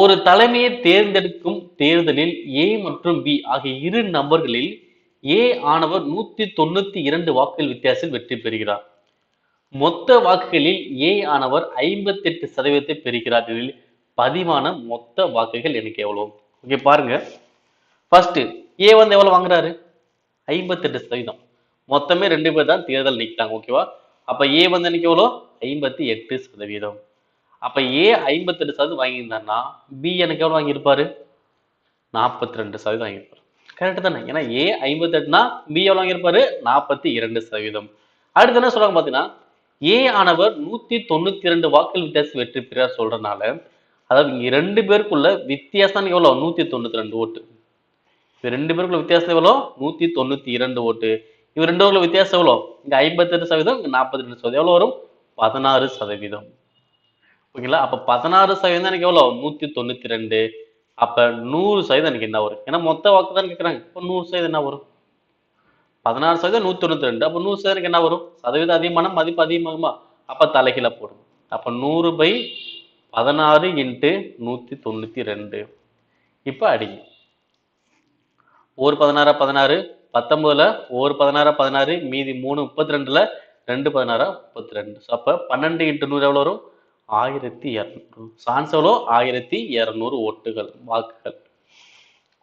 ஒரு தலைமையை தேர்ந்தெடுக்கும் தேர்தலில் ஏ மற்றும் பி ஆகிய இரு நபர்களில் ஏ ஆனவர் நூத்தி தொண்ணூத்தி இரண்டு வாக்குகள் வித்தியாசத்தில் வெற்றி பெறுகிறார். மொத்த வாக்குகளில் ஏ ஆனவர் ஐம்பத்தி எட்டு சதவீதத்தை பெறுகிறார். இதில் பதிவான மொத்த வாக்குகள் எனக்கு எவ்வளவு? ஓகே பாருங்க. ஃபர்ஸ்ட் ஏ வந்து எவ்வளவு வாங்குறாரு? ஐம்பத்தெட்டு சதவீதம். மொத்தமே ரெண்டு பேர் தான் தேர்தல் நிற்கிறாங்க ஓகேவா அப்ப ஏ வந்து எனக்கு எவ்வளோ ஐம்பத்தி எட்டு சதவீதம். அப்ப ஏ ஐம்பத்தெட்டு சதவீதம் வாங்கியிருந்தாருன்னா பி எனக்கு எவ்வளவு வாங்கியிருப்பாரு? நாற்பத்தி ரெண்டு சதவீதம் வாங்கியிருப்பாரு. கரெக்டு தானே? ஏன்னா ஏ ஐம்பத்தெட்டுனா பி எவ்வளவு வாங்கியிருப்பாரு? நாற்பத்தி இரண்டு சதவீதம். அடுத்து என்ன சொல்றாங்க பாத்தீங்கன்னா ஏ ஆனவர் நூத்தி தொண்ணூத்தி இரண்டு வாக்குகள் வித்தியாசம் வெற்றி பெறார் சொல்றதுனால அதாவது இங்க ரெண்டு பேருக்குள்ள வித்தியாசம் எவ்வளவு? நூத்தி தொண்ணூத்தி ரெண்டு ஓட்டு. ரெண்டு பேருக்குள்ள வித்தியாசம் எவ்வளோ நூத்தி தொண்ணூத்தி இரண்டு ஓட்டு. இவர் ரெண்டு பேருக்குள்ள வித்தியாசம் எவ்வளோ இங்க ஐம்பத்தெட்டு சதவீதம் இங்க நாற்பத்தி ரெண்டு சதவீதம். எவ்வளவு வரும்? பதினாறு சதவீதம். ஓகேங்களா? அப்ப பதினாறு சதவீதம் எனக்கு எவ்வளோ நூத்தி தொண்ணூத்தி ரெண்டு அப்ப நூறு சதவீதம் எனக்கு என்ன வரும்? ஏன்னா மொத்த வாக்கு தான் கேட்கறாங்க இப்போ நூறு சதவீதம் என்ன வரும்? பதினாறு சதவீதம் நூத்தி தொண்ணூத்தி ரெண்டு அப்ப நூறு சதவீதம் எனக்கு என்ன வரும்? சதவீதம் அதிகமான மதிப்பு அதிகமாகுமா? அப்ப தலைகீழ போடும் அப்ப நூறு பை பதினாறு இன்ட்டு நூத்தி தொண்ணூத்தி ரெண்டு இப்ப அடிங்க. ஒரு பதினாறா பதினாறு பத்தொன்பதுல ஒரு பதினாறா பதினாறு மீதி மூணு முப்பத்தி ரெண்டுல ரெண்டு பதினாறா முப்பத்தி ரெண்டு ஸோ அப்ப பன்னெண்டு இன்ட்டு நூறு எவ்வளோ வரும்? ஆயிரத்தி இரநூறு. சான்ஸ் எவ்வளோ ஆயிரத்தி இரநூறு ஓட்டுகள் வாக்குகள்.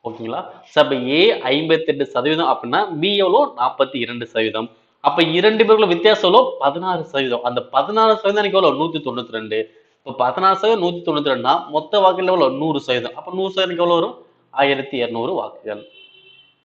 ஓகேங்களா? சார் அப்ப ஏ ஐம்பத்தெட்டு சதவீதம் அப்படின்னா பி எவ்வளோ நாற்பத்தி இரண்டு சதவீதம். அப்போ இரண்டு பேருக்குள்ள வித்தியாசம் எவ்வளோ பதினாறு சதவீதம். அந்த பதினாறு சதவீதம் எனக்கு எவ்வளோ நூற்றி தொண்ணூற்றி ரெண்டு. இப்போ பதினாறு சதவீதம் நூற்றி தொண்ணூற்றி ரெண்டுனா மொத்த வாக்குகள் எவ்வளோ நூறு சதவீதம். அப்போ நூறு சதவீதம் எவ்வளோ வரும்? ஆயிரத்தி இரநூறு வாக்குகள்.